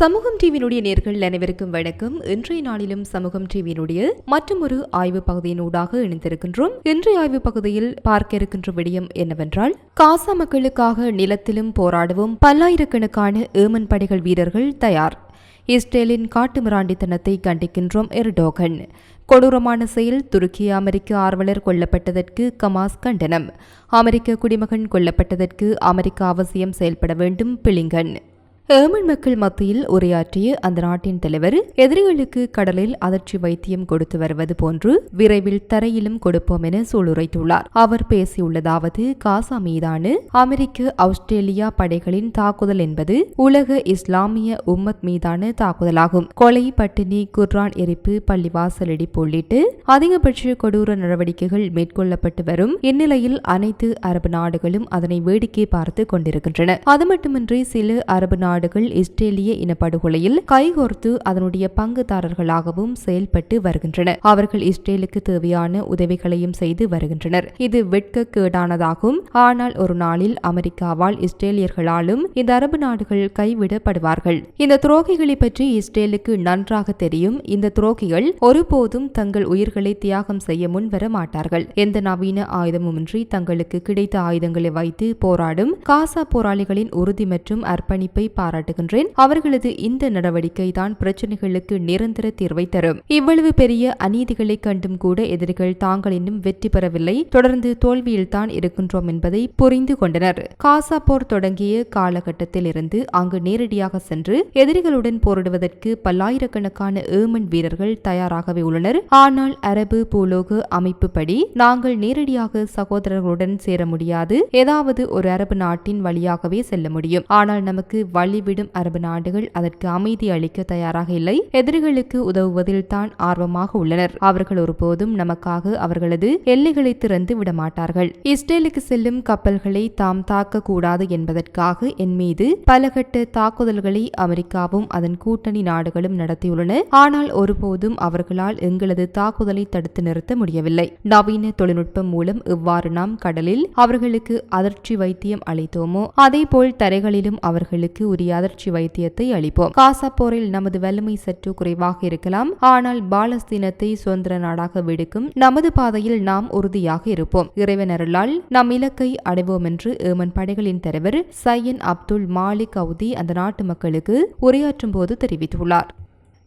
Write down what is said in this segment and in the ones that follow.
சமூகம் டிவியினுடைய நேர்கள் அனைவருக்கும் வணக்கம். இன்றைய நாளிலும் சமூகம் டிவியினுடைய மற்றும் ஒரு ஆய்வு பகுதியினூடாக இணைந்திருக்கின்றோம். இன்றைய ஆய்வு பகுதியில் பார்க்க இருக்கின்ற விடயம் என்னவென்றால் காசா மக்களுக்காக நிலத்திலும் போராடவும் பல்லாயிரக்கணக்கான ஏமன் படைகள் வீரர்கள் தயார். இஸ்ரேலின் காட்டுமிராண்டித்தனத்தை கண்டிக்கின்றோம் எர்டோகன். கொடூரமான செயல் துருக்கி அமெரிக்க ஆர்வலர் கொல்லப்பட்டதற்கு கமாஸ் கண்டனம். அமெரிக்க குடிமகன் கொல்லப்பட்டதற்கு அமெரிக்கா அவசியம் செயல்பட வேண்டும் பிளிங்கன். ஏமன் மக்கள் மத்தியில் உரையாற்றிய அந்த நாட்டின் தலைவர் எதிரிகளுக்கு கடலில் அதிர்ச்சி வைத்தியம் கொடுத்து வருவது போன்று விரைவில் தரையிலும் கொடுப்போம் என சூளுரைத்துள்ளார். அவர் பேசியுள்ளதாவது காசா மீதான அமெரிக்க ஆஸ்திரேலியா படைகளின் தாக்குதல் என்பது உலக இஸ்லாமிய உம்மத் மீதான தாக்குதலாகும். கொலை பட்டினி குர்ரான் எரிப்பு பள்ளிவாசல் இடிப்பு உள்ளிட்டு அதிகபட்ச கொடூர நடவடிக்கைகள் மேற்கொள்ளப்பட்டு வரும் இந்நிலையில் அனைத்து அரபு நாடுகளும் அதனை வேடிக்கை பார்த்து கொண்டிருக்கின்றன. அது மட்டுமின்றி சில அரபு நாடுகள் இஸ்ரேலிய இனப்படுகொலையில் கைகோர்த்து அதனுடைய பங்குதாரர்களாகவும் செயல்பட்டு வருகின்றன அவர்கள் இஸ்ரேலுக்கு தேவையான உதவிகளையும் செய்து வருகின்றனர். இது வெட்கக்கேடானதாகும் ஆனால் ஒரு நாளில் அமெரிக்காவால் இஸ்ரேலியர்களாலும் இந்த அரபு நாடுகள் கைவிடப்படுவார்கள். இந்த துரோகிகளை பற்றி இஸ்ரேலுக்கு நன்றாக தெரியும். இந்த துரோகிகள் ஒருபோதும் தங்கள் உயிர்களை தியாகம் செய்ய முன்வர மாட்டார்கள் எந்த நவீன ஆயுதமுமின்றி தங்களுக்கு கிடைத்த ஆயுதங்களை வைத்து போராடும் காசா போராளிகளின் உறுதி மற்றும் அர்ப்பணிப்பை பாராட்டுகின்றேன். அவர்களது இந்த நடவடிக்கை தான் பிரச்சனைகளுக்கு நிரந்தர தீர்வை தரும். இவ்வளவு பெரிய அநீதிகளை கண்டும் கூட எதிரிகள் தாங்கள் இன்னும் வெற்றி பெறவில்லை. தொடர்ந்து தோல்வியில் தான் இருக்கின்றோம் என்பதை புரிந்து கொண்டனர். காசா போர் தொடங்கிய காலகட்டத்தில் இருந்து அங்கு நேரடியாக சென்று எதிரிகளுடன் போரிடுவதற்கு பல்லாயிரக்கணக்கான ஏமன் வீரர்கள் தயாராகவே உள்ளனர். ஆனால் அரபு பூலோக அமைப்பு படி நாங்கள் நேரடியாக சகோதரர்களுடன் சேர முடியாது. ஏதாவது ஒரு அரபு நாட்டின் வழியாகவே செல்ல முடியும். ஆனால் நமக்கு தள்ளிவிடும் அரபு நாடுகள் அதற்கு அமைதி அளிக்க தயாராக இல்லை. எதிரிகளுக்கு உதவுவதில் தான் ஆர்வமாக உள்ளனர். அவர்கள் ஒருபோதும் நமக்காக அவர்களது எல்லைகளை திறந்து விடமாட்டார்கள் இஸ்ரேலுக்கு செல்லும் கப்பல்களை தாம் தாக்க கூடாது என்பதற்காக என் மீது பலகட்ட தாக்குதல்களை அமெரிக்காவும் அதன் கூட்டணி நாடுகளும் நடத்தியுள்ளன. ஆனால் ஒருபோதும் அவர்களால் எங்களது தாக்குதலை தடுத்து நிறுத்த முடியவில்லை. நவீன தொழில்நுட்பம் மூலம் இவ்வாறு நாம் கடலில் அவர்களுக்கு அதிர்ச்சி வைத்தியம் அளித்தோமோ அதேபோல் தரைகளிலும் அவர்களுக்கு உரிய அதிர்ச்சி வைத்தியத்தை அளிப்போம். காசா போரில் நமது வலிமை சற்று குறைவாக இருக்கலாம். ஆனால் பாலஸ்தீனத்தை சுதந்திர நாடாக விடுக்கும் நமது பாதையில் நாம் உறுதியாக இருப்போம். இறைவன் அருளால் நம் இலக்கை அடைவோம் என்று ஏமன் படைகளின் தலைவர் சையன் அப்துல் மாலிக் அவுதி அந்த நாட்டு மக்களுக்கு உரையாற்றும் போது தெரிவித்துள்ளார்.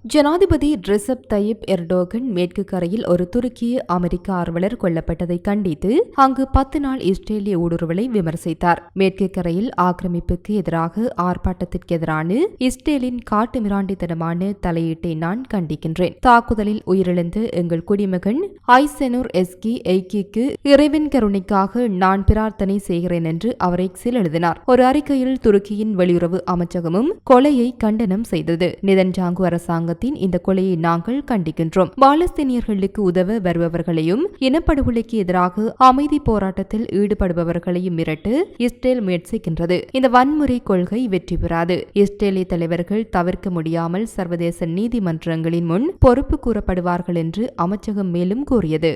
ஜனாதிபதி ரிசப் தயிப் எர்டோகன் மேற்கு கரையில் ஒரு துருக்கிய அமெரிக்க ஆர்வலர் கொல்லப்பட்டதை கண்டித்து அங்கு பத்து நாள் இஸ்ரேலிய ஊடுருவலை விமர்சித்தார். மேற்கு கரையில் ஆக்கிரமிப்புக்கு எதிராக ஆர்ப்பாட்டத்திற்கு எதிரான இஸ்ரேலின் காட்டு மிராண்டித்தனமான தலையீட்டை நான் கண்டிக்கின்றேன். தாக்குதலில் உயிரிழந்த எங்கள் குடிமகன் ஐசெனூர் எஸ்கி எய்கிக்கு இறைவின் கருணைக்காக நான் பிரார்த்தனை செய்கிறேன் என்று அவர் எக்ஸில் எழுதினார். ஒரு அறிக்கையில் துருக்கியின் வெளியுறவு அமைச்சகமும் கொலையை கண்டனம் செய்தது. நிதன்ஜாங்கு அரசாங்கம் அரசாங்கத்தின் இந்த கொலையை நாங்கள் கண்டிக்கின்றோம். பாலஸ்தீனியர்களுக்கு உதவ வருபவர்களையும் இனப்படுகொலைக்கு எதிராக அமைதி போராட்டத்தில் ஈடுபடுபவர்களையும் மிரட்டு இஸ்ரேல் முயற்சிக்கின்றது. இந்த வன்முறை கொள்கை வெற்றி பெறாது. இஸ்ரேலிய தலைவர்கள் தவிர்க்க முடியாமல் சர்வதேச நீதிமன்றங்களின் முன் பொறுப்பு கூறப்படுவார்கள் என்று அமைச்சகம் மேலும் கூறியது.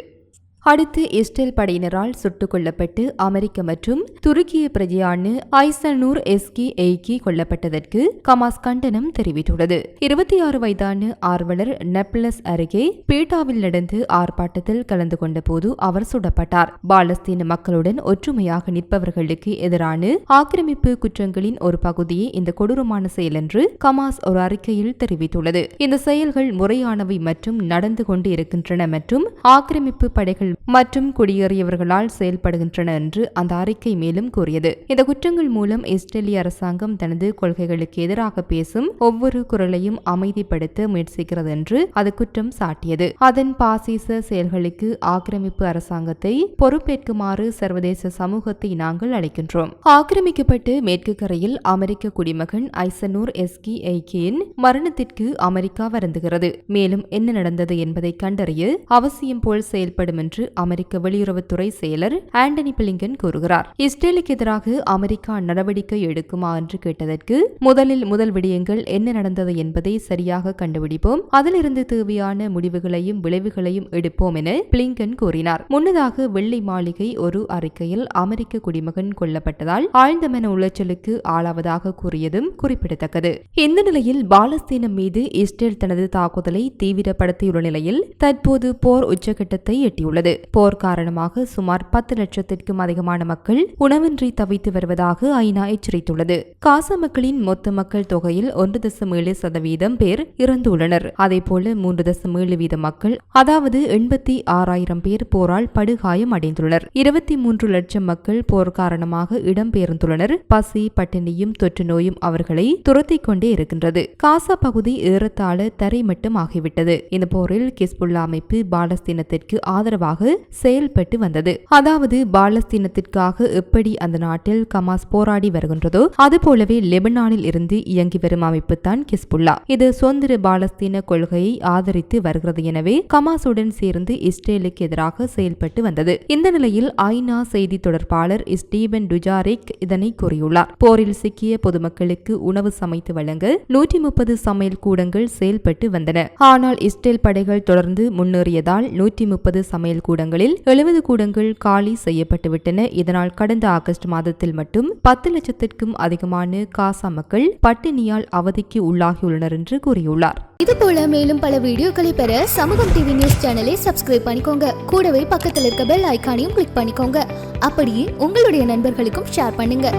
அடுத்து இஸ்ரேல் படையினரால் சுட்டுக் கொல்லப்பட்டு அமெரிக்க மற்றும் துருக்கிய பிரஜையான ஐசனூர் எஸ்கி எய்கி கொல்லப்பட்டதற்கு கமாஸ் கண்டனம் தெரிவித்துள்ளது. இருபத்தி ஆறு வயதான ஆர்வலர் நெப்லஸ் அருகே பீட்டாவில் நடந்து ஆர்ப்பாட்டத்தில் கலந்து கொண்ட போது அவர் சுடப்பட்டார். பாலஸ்தீன மக்களுடன் ஒற்றுமையாக நிற்பவர்களுக்கு எதிரான ஆக்கிரமிப்பு குற்றங்களின் ஒரு பகுதியே இந்த கொடூரமான செயல் என்று கமாஸ் ஒரு அறிக்கையில் தெரிவித்துள்ளது. இந்த செயல்கள் முறையானவை மற்றும் நடந்து கொண்டு இருக்கின்றன மற்றும் ஆக்கிரமிப்பு படைகள் மற்றும் குடியேறியவர்களால் செயல்படுகின்றன என்று அந்த அறிக்கை மேலும் கூறியது. இந்த குற்றங்கள் மூலம் இஸ்ரேலிய அரசாங்கம் தனது கொள்கைகளுக்கு எதிராக பேசும் ஒவ்வொரு குரலையும் அமைதிப்படுத்த முயற்சிக்கிறது என்று அது குற்றம் சாட்டியது. அதன் பாசிச செயல்களுக்கு ஆக்கிரமிப்பு அரசாங்கத்தை பொறுப்பேற்குமாறு சர்வதேச சமூகத்தை நாங்கள் அழைக்கின்றோம். ஆக்கிரமிக்கப்பட்டு மேற்கு கரையில் அமெரிக்க குடிமகன் ஐசனூர் எஸ்கி ஐகேயின் மரணத்திற்கு அமெரிக்கா வருந்துகிறது. மேலும் என்ன நடந்தது என்பதை கண்டறிய அவசியம் போல் செயல்படும் என்று என்று அமெரிக்க வெளியுறவுத்துறை செயலர் ஆண்டனி பிளிங்கன் கூறுகிறார். இஸ்ரேலுக்கு எதிராக அமெரிக்கா நடவடிக்கை எடுக்குமா என்று கேட்டதற்கு முதலில் முதல் விடயங்கள் என்ன நடந்தது என்பதை சரியாக கண்டுபிடிப்போம். அதிலிருந்து தேவையான முடிவுகளையும் விளைவுகளையும் எடுப்போம் என பிளிங்கன் கூறினார். முன்னதாக வெள்ளை மாளிகை ஒரு அறிக்கையில் அமெரிக்க குடிமகன் கொல்லப்பட்டதால் ஆழ்ந்த மன உளைச்சலுக்கு ஆளாவதாக கூறியதும் குறிப்பிடத்தக்கது. இந்த நிலையில் பாலஸ்தீனம் மீது இஸ்ரேல் தனது தாக்குதலை தீவிரப்படுத்தியுள்ள நிலையில் தற்போது போர் உச்சகட்டத்தை எட்டியுள்ளது. வருகிறது போர் காரணமாக சுமார் பத்து லட்சத்திற்கும் அதிகமான மக்கள் உணவின்றி தவித்து வருவதாக ஐநா எச்சரித்துள்ளது. காசா மக்களின் மொத்த மக்கள் தொகையில் ஒன்று தசம் ஏழு சதவீதம் பேர் இறந்துள்ளனர். அதேபோல மூன்று தசம் ஏழு வீத மக்கள் அதாவது எண்பத்தி ஆறாயிரம் பேர் போரால் படுகாயம் அடைந்துள்ளனர். இருபத்தி மூன்று லட்சம் மக்கள் போர் காரணமாக இடம்பெயர்ந்துள்ளனர் பசி பட்டினியும் தொற்று நோயும் அவர்களை துரத்திக் கொண்டே இருக்கின்றது. காசா பகுதி ஏறத்தாழ தரைமட்டம் ஆகிவிட்டது. இந்த போரில் கிஸ்புல்லா அமைப்பு பாலஸ்தீனத்திற்கு ஆதரவாக செயல்பட்டு வந்தது. அதாவது பாலஸ்தீனத்திற்காக எப்படி அந்த நாட்டில் கமாஸ் போராடி வருகின்றதோ அதுபோலவே லெபனானில் இருந்து இயங்கி வரும் அமைப்பு தான் கிஸ்புல்லா இது சுதந்திர பாலஸ்தீன கொள்கையை ஆதரித்து வருகிறது எனவே கமாசுடன் சேர்ந்து இஸ்ரேலுக்கு எதிராக செயல்பட்டு வந்தது. இந்த நிலையில் ஐநா செய்தி தொடர்பாளர் ஸ்டீபன் டுஜாரிக் இதனை கூறியுள்ளார். போரில் சிக்கிய பொதுமக்களுக்கு உணவு சமைத்து வழங்க நூற்றி முப்பது சமையல் கூடங்கள் செயல்பட்டு வந்தன. ஆனால் இஸ்ரேல் படைகள் தொடர்ந்து முன்னேறியதால் நூற்றி முப்பது சமையல் கூடங்களில் எழுபது கூடங்கள் காலி செய்யப்பட்டுவிட்டன. இதனால் கடந்த ஆகஸ்ட் மாதத்தில் மட்டும் பத்து லட்சத்திற்கும் அதிகமான காசா மக்கள் பட்டினியால் அவதிக்கு உள்ளாகியுள்ளனர் என்று கூறியுள்ளார். இது போல மேலும் பல வீடியோக்களை பெற சமூகம் டிவி நியூஸ் சேனலை சப்ஸ்கிரைப் பண்ணிக்கோங்க. கூடவே பக்கத்தில் இருக்க பெல் ஐக்கானையும் கிளிக் பண்ணிக்கோங்க. அப்படியே உங்களுடைய நண்பர்களுக்கும் ஷேர் பண்ணுங்க.